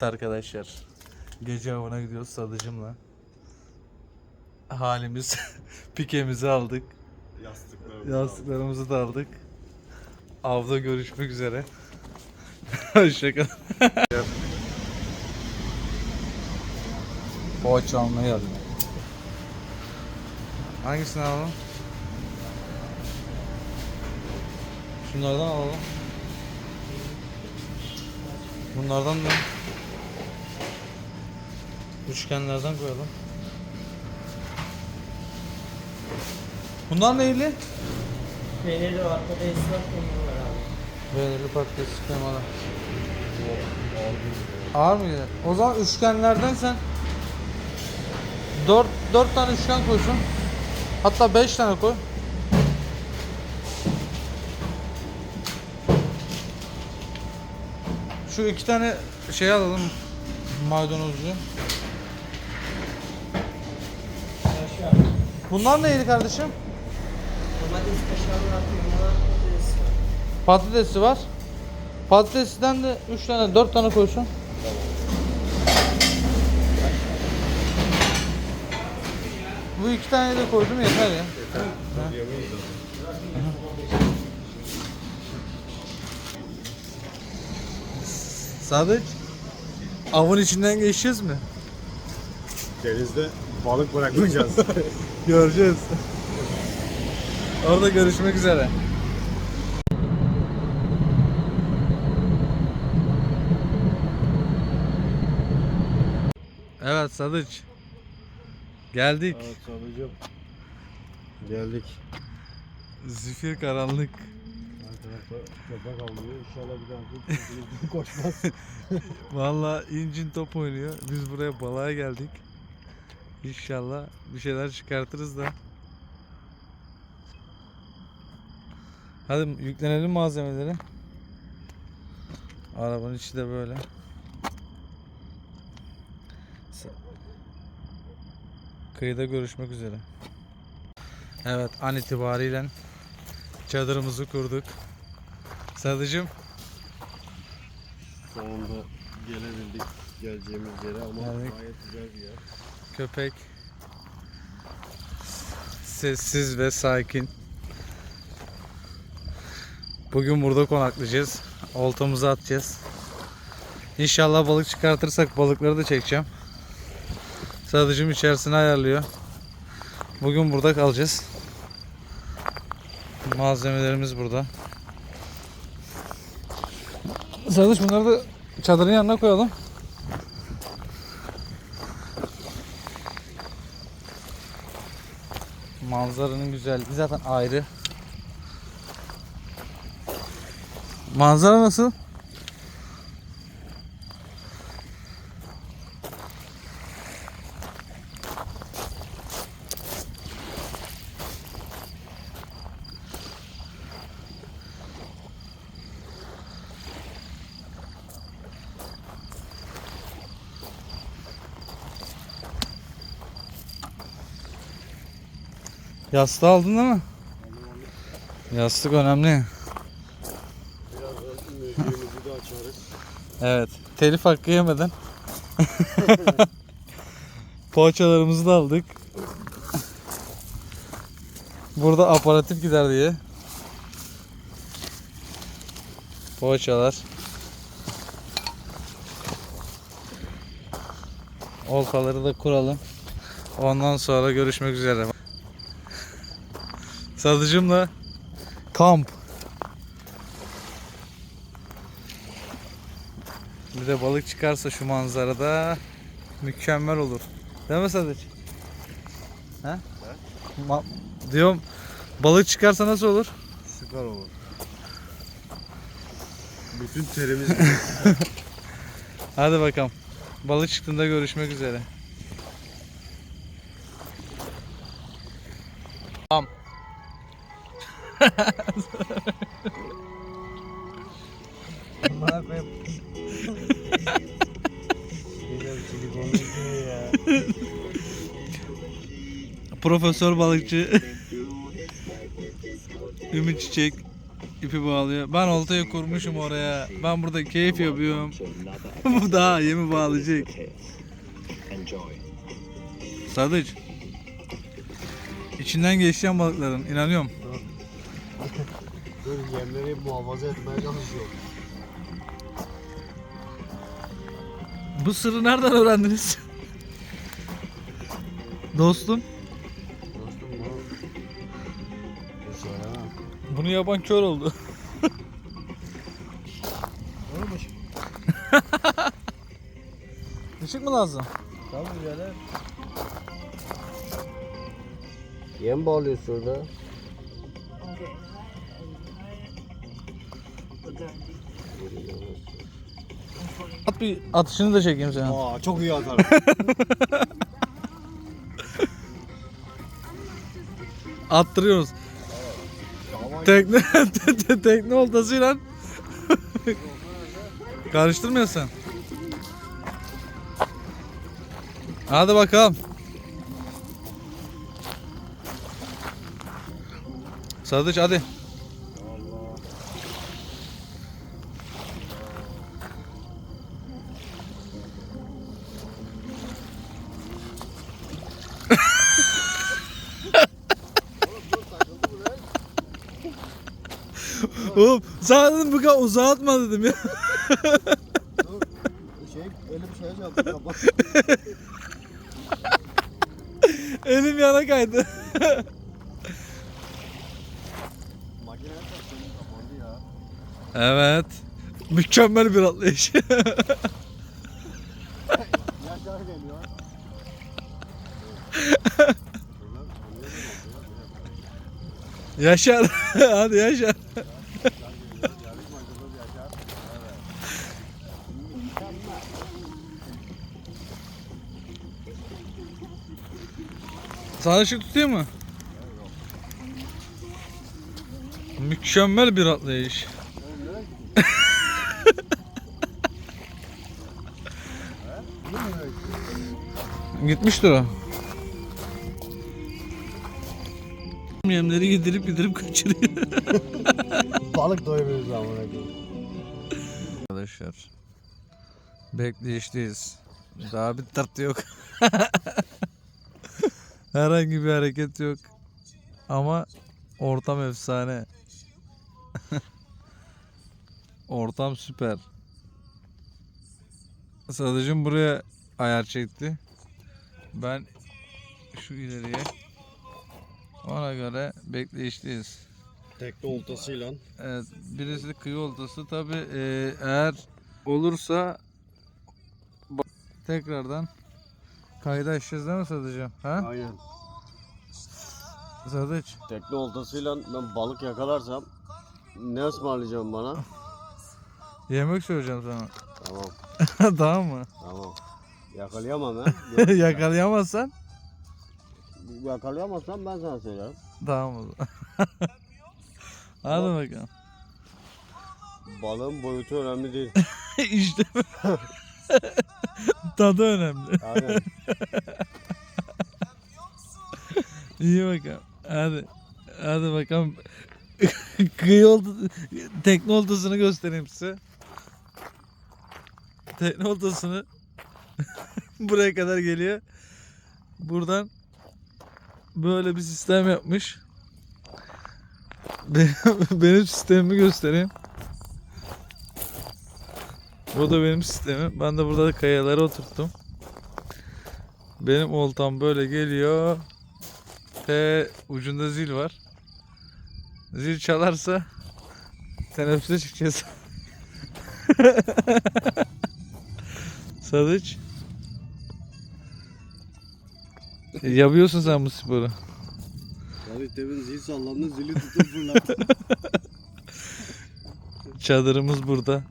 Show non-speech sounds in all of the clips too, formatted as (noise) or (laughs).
Arkadaşlar gece avına gidiyoruz sadıcımla. Halimiz (laughs) pikemizi aldık. Yastıklarımızı Yastıklarımızı da aldık. Avda görüşmek üzere. (laughs) Hoşçakalın. (laughs) Poğaça almaya geldim. Hangisini alalım? Şunlardan alalım. Bunlardan da üçgenlerden koyalım. Bunlar neyli? Patatesli var, peynirli var abi. Peynirli patates kremalı. Ağır mı gelir? O zaman üçgenlerden sen 4 4 tane üçgen koysun. Hatta 5 tane koy. Şu iki tane şey alalım. Maydanozlu. Bunlar neydi kardeşim? Domates, kaşar var, kıyma var, patates. Patatesi var. Patatesten de 3 tane 4 tane koysun. Bu iki tane de koydum yeter ya. Sadık. Avın içinden geçeceğiz mi? Denizde balık bırakmayacağız. (laughs) Göreceğiz. Orada görüşmek üzere. Evet Sadıç. Geldik. evet Sadıcım. Geldik. Zifir karanlık. Köpek avlıyor. İnşallah bir daha koşmaz. (laughs) Valla incin top oynuyor. Biz buraya balığa geldik. İnşallah bir şeyler çıkartırız da. Hadi yüklenelim malzemeleri. Arabanın içi de böyle. Kıyıda görüşmek üzere. Evet an itibariyle çadırımızı kurduk. Sadıcım Sonunda gelebildik geleceğimiz yere ama Geldik. gayet güzel bir yer. Köpek sessiz ve sakin. Bugün burada konaklayacağız. Oltamızı atacağız. İnşallah balık çıkartırsak balıkları da çekeceğim. Sadıcım içerisine ayarlıyor. Bugün burada kalacağız. Malzemelerimiz burada. Sadıç bunları da çadırın yanına koyalım. Manzaranın güzelliği zaten ayrı. Manzara nasıl? Yastığı aldın değil mi? Yastık önemli. Evet. Telif hakkı yemeden. (laughs) Poğaçalarımızı da aldık. Burada aparatif gider diye. Poğaçalar. Oltaları da kuralım. Ondan sonra görüşmek üzere. Sadıcımla kamp. Bir de balık çıkarsa şu manzarada mükemmel olur. Değil mi Sadıç? He? Ma- diyorum balık çıkarsa nasıl olur? Süper olur. Bütün terimiz (laughs) Hadi bakalım. Balık çıktığında görüşmek üzere. Profesör balıkçı (laughs) Ümit Çiçek ipi bağlıyor. Ben oltayı kurmuşum oraya. Ben burada keyif yapıyorum. (laughs) Bu daha yemi bağlayacak. Sadıç. İçinden geçeceğim balıkların. inanıyorum. Dur yemleri muhafaza etmeye çalışıyor. Bu sırrı nereden öğrendiniz? (laughs) Dostum Bunu yapan kör oldu. Olmuş. (laughs) Işık mı lazım? Tamam birader. Yem bağlıyorsun orada. At bir atışını da çekeyim sana. Aa çok iyi atar. (laughs) Attırıyoruz. Tekne (laughs) te- te- tekne oltasıyla (laughs) karıştırmıyorsun. Hadi bakalım. Sadıç hadi. Oğlum sana dedim bu kadar uzatma dedim ya. dur. Şey elim şeye kapat. Elim yana kaydı. Makine çarptı elim kapandı ya. Evet. Mükemmel bir atlayış. Yaşar geliyor. (laughs) Yaşar. Hadi Yaşar. Sana ışık tutayım mı? Mükemmel bir atlayış. (laughs) Gitmiştir o. Yemleri gidirip gidirip kaçırıyor. (laughs) Balık doymuyoruz amına koyayım. Arkadaşlar. Bekleyişteyiz. Daha bir tat yok. (laughs) Herhangi bir hareket yok. Ama ortam efsane. (laughs) ortam süper. Sadıcım buraya ayar çekti. Ben şu ileriye. Ona göre bekleyişteyiz. Tekne oltasıyla. Evet, birisi kıyı oltası. Tabi eğer olursa tekrardan kayda açacağız değil mi Sadıcığım? Ha? Aynen. Sadıç. Tekne oltasıyla ben balık yakalarsam ne ısmarlayacağım bana? Yemek söyleyeceğim sana. Tamam (laughs) tamam mı? tamam. Yakalayamam ha. (laughs) Yakalayamazsan Yakalayamazsam ben sana söylerim. tamam o zaman. (laughs) Hadi bakalım. Balığın boyutu önemli değil. işte tadı önemli. Aynen. (laughs) İyi bakalım. Hadi. Hadi bakalım. (laughs) Kıyı oldu, tekne oltasını göstereyim size. Tekne oltasını (laughs) buraya kadar geliyor. Buradan böyle bir sistem yapmış. Benim, benim sistemimi göstereyim. Bu da benim sistemim. Ben de burada kayalara oturttum. Benim oltam böyle geliyor. Ve ucunda zil var. Zil çalarsa teneffüse çıkacağız. (laughs) Sadıç. Yapıyorsun sen bu sporu. Tabii demin zil sallandı zili tutup fırlattı. (laughs) Çadırımız burada.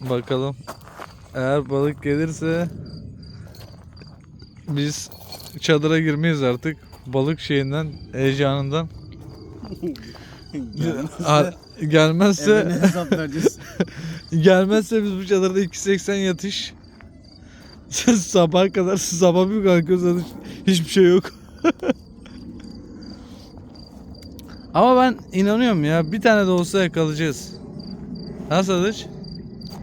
Bakalım. Eğer balık gelirse biz çadıra girmeyiz artık. Balık şeyinden, heyecanından. (laughs) Gelmezse vereceğiz. (laughs) gelmezse biz bu çadırda 2.80 yatış. (laughs) sabah kadar sabah bir kalkıyoruz hiçbir şey yok. Ama ben inanıyorum ya bir tane de olsa yakalayacağız. Ha Sadıç?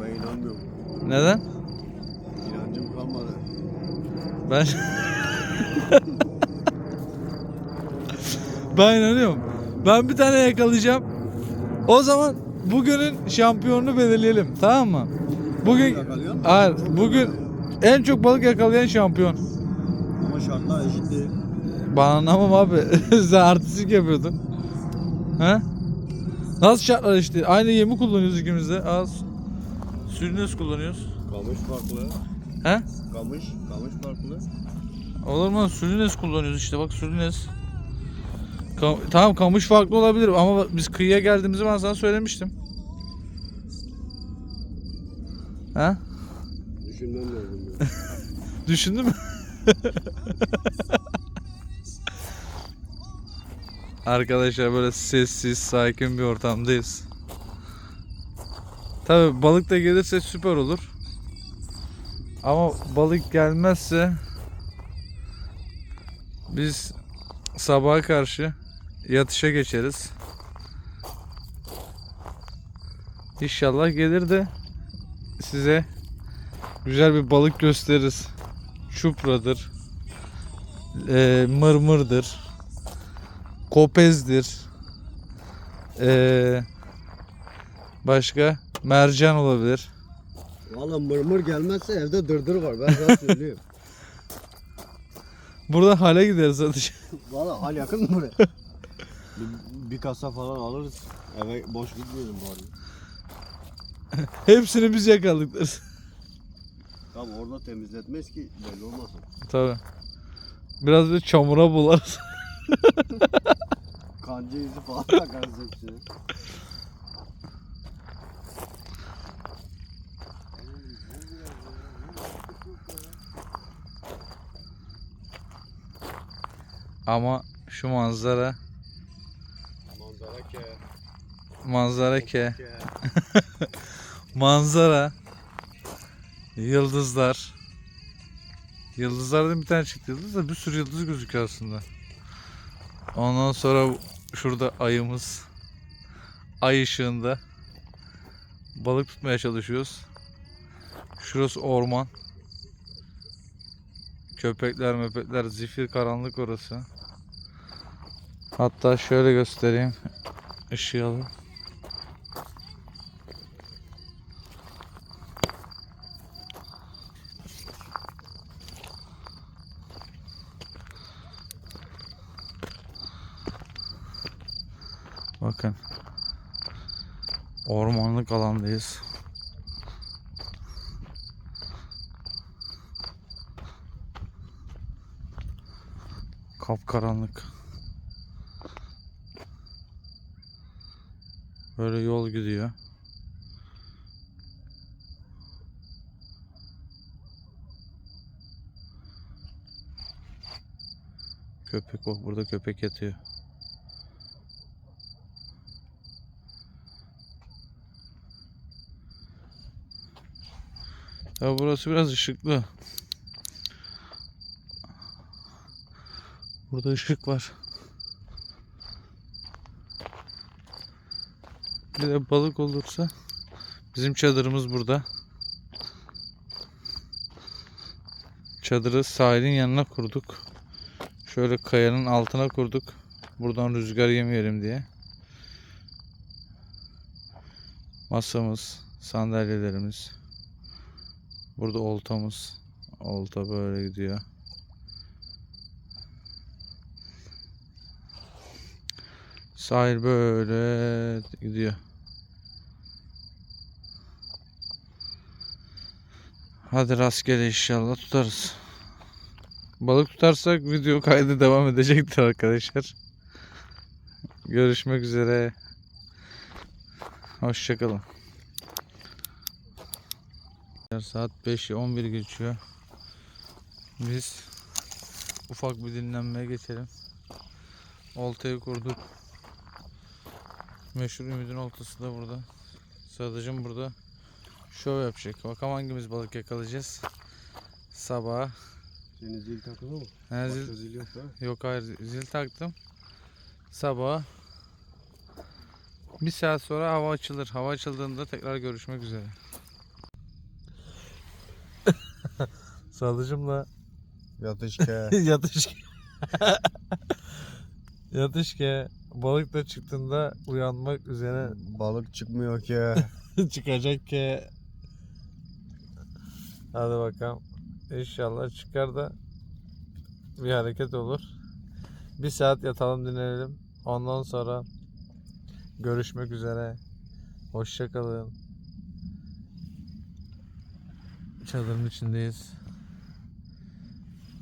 Ben inanmıyorum. Neden? İnancım kalmadı. Ben Ben inanıyorum. Ben bir tane yakalayacağım. O zaman bugünün şampiyonunu belirleyelim. Tamam mı? Bugün? Hayır, bugün en çok balık yakalayan şampiyon. Ama şartlar eşit değil. Ben anlamam abi. (laughs) Sen artistik yapıyordun. He? Nasıl şartlar işte? Aynı yemi kullanıyoruz ikimiz de. Az. Sülünes kullanıyoruz. Kamış farklı. He? Kamış, kamış farklı. Olur mu? Sülünes kullanıyoruz işte bak Sülünes. Ka- tamam kamış farklı olabilir ama biz kıyıya geldiğimizi ben sana söylemiştim. Ha? Düşünmem lazım. (laughs) Düşündün mü? (laughs) Arkadaşlar böyle sessiz, sakin bir ortamdayız. Tabi balık da gelirse süper olur. Ama balık gelmezse biz sabaha karşı yatışa geçeriz. İnşallah gelir de size güzel bir balık gösteririz. Çupradır. eee, mırmırdır. Kopezdir. eee, başka mercan olabilir. Valla mırmır gelmezse evde dırdır var. Ben sana söyleyeyim. (laughs) Burada hale gideriz hadi. Valla hal yakın mı buraya? bir, bir kasa falan alırız. Eve boş gitmeyelim bari. (laughs) Hepsini biz yakaladık. (laughs) Tamam orada temizletmez ki belli olmasın. Tabii. Biraz bir çamura bularız. Kanca izi falan takarız hepsine. Ama şu manzara Manzara ke. manzara ke. (laughs) Manzara. Yıldızlar. Yıldızlardan bir tane çıktı yıldız da bir sürü yıldız gözüküyor aslında. Ondan sonra şurada ayımız. Ay ışığında balık tutmaya çalışıyoruz. Şurası orman. Köpekler mepekler zifir karanlık orası hatta şöyle göstereyim ışığı alıp Bakın. Ormanlık alandayız. Kapkaranlık. Böyle yol gidiyor. Köpek bak burada köpek yatıyor. Ya burası biraz ışıklı. Burada ışık var. Bir balık olursa bizim çadırımız burada. Çadırı sahilin yanına kurduk. Şöyle kayanın altına kurduk. Buradan rüzgar yemeyelim diye. Masamız, sandalyelerimiz. Burada oltamız. Olta böyle gidiyor. Sahil böyle gidiyor. Hadi rastgele inşallah tutarız. Balık tutarsak video kaydı devam edecektir arkadaşlar. Görüşmek üzere. Hoşçakalın. Saat 5'i 11 geçiyor. Biz ufak bir dinlenmeye geçelim. Oltayı kurduk. Meşhur Ümid'in oltası da burada. Sadıcım burada şov yapacak. Bakalım hangimiz balık yakalayacağız. Sabah. Senin zil takılı mı? He, Başka zil, zil yok da. yok hayır zil taktım. Sabah Bir saat sonra hava açılır. Hava açıldığında tekrar görüşmek üzere. (laughs) Sadıcımla Yatışke. (laughs) yatışke. (laughs) yatışke balık da çıktığında uyanmak üzere Balık çıkmıyor ki. çıkacak ki. Hadi bakalım. İnşallah çıkar da bir hareket olur. Bir saat yatalım dinlenelim. Ondan sonra görüşmek üzere. Hoşça kalın. Çadırın içindeyiz.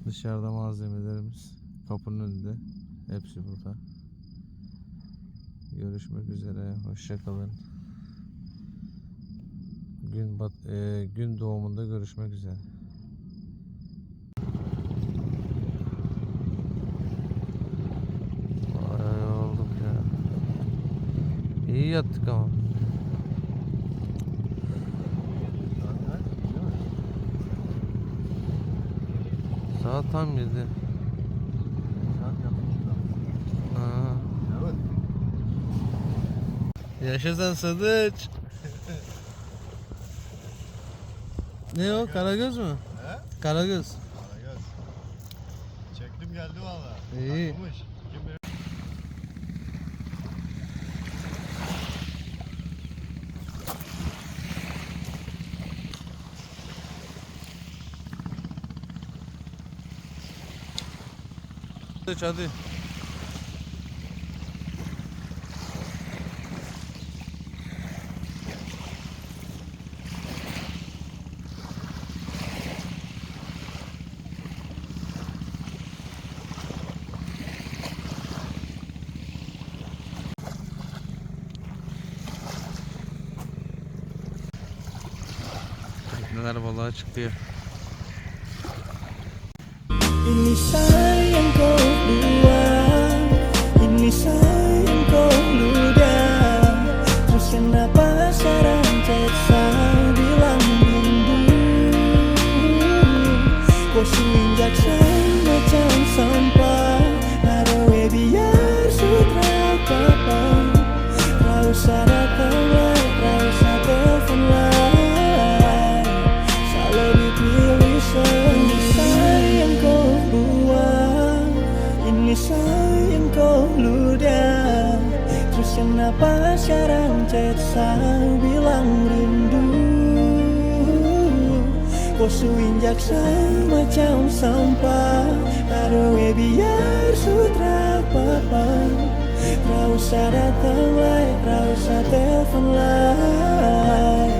Dışarıda malzemelerimiz kapının önünde. Hepsi burada. Görüşmek üzere. Hoşça kalın. Gün bat e, gün doğumunda görüşmek üzere. Ay olduk ya. İyi yattık ama. Saat tam 7. Ha. Evet. Yaşa sen Sadıç. Ne o? Karagöz mü? He? Karagöz. Karagöz. Çektim geldi valla. İyi. Bilir? Sadıç hadi. Tekneler balığa çıkıyor. Ini saya bilang rindu. Kau suinjak saya macam sampah Aduh biar sudah apa Kau usah datang lagi, kau usah telepon lagi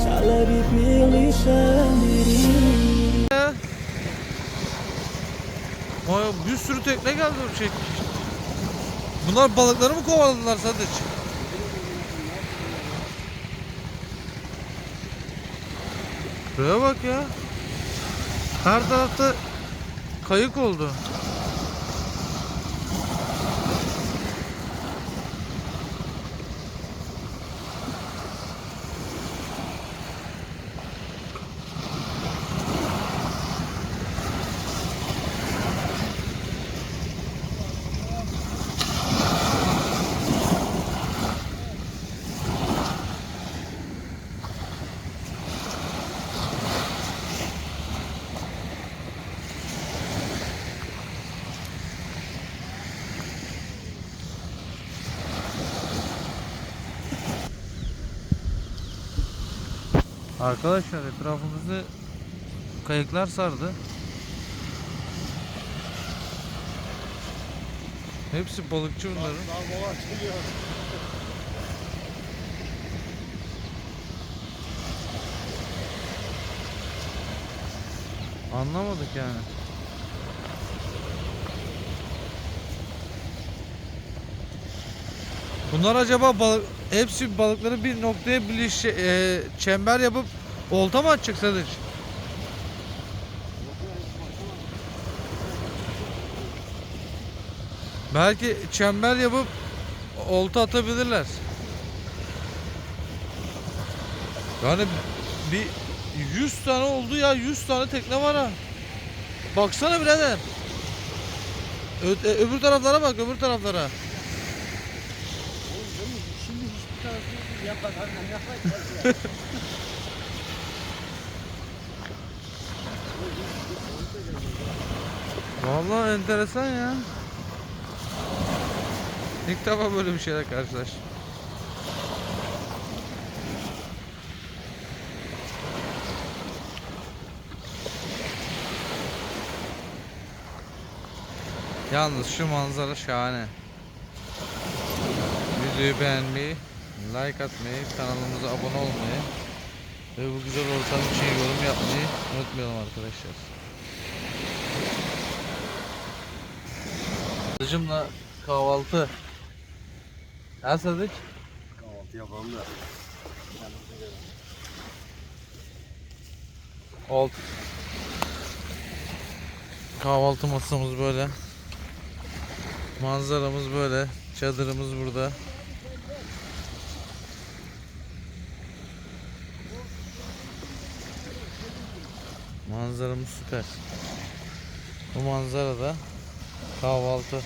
Saya lebih pilih sendiri Vay, bir sürü tekne geldi şey. Bunlar balıkları mı kovaladılar Sadıç? Şuraya bak ya. Her tarafta kayık oldu. Arkadaşlar etrafımızı kayıklar sardı. Hepsi balıkçı bunların. Anlamadık yani. Bunlar acaba balık, hepsi balıkları bir noktaya biliş, e, çember yapıp olta mı atacak Sadıç? Belki çember yapıp olta atabilirler. Yani bir 100 tane oldu ya 100 tane tekne var ha. Baksana birader. Ö- e, öbür taraflara bak öbür taraflara. (laughs) Vallahi enteresan ya. İlk defa böyle bir şeyle karşılaştım. Yalnız şu manzara şahane. Videoyu beğenmeyi, like atmayı, kanalımıza abone olmayı ve bu güzel ortam için yorum yapmayı unutmayalım arkadaşlar. Kızımla kahvaltı. Sadık? Kahvaltı yapalım da. Oldu. Kahvaltı masamız böyle. Manzaramız böyle. Çadırımız burada. Manzaramız süper. Bu manzarada kahvaltı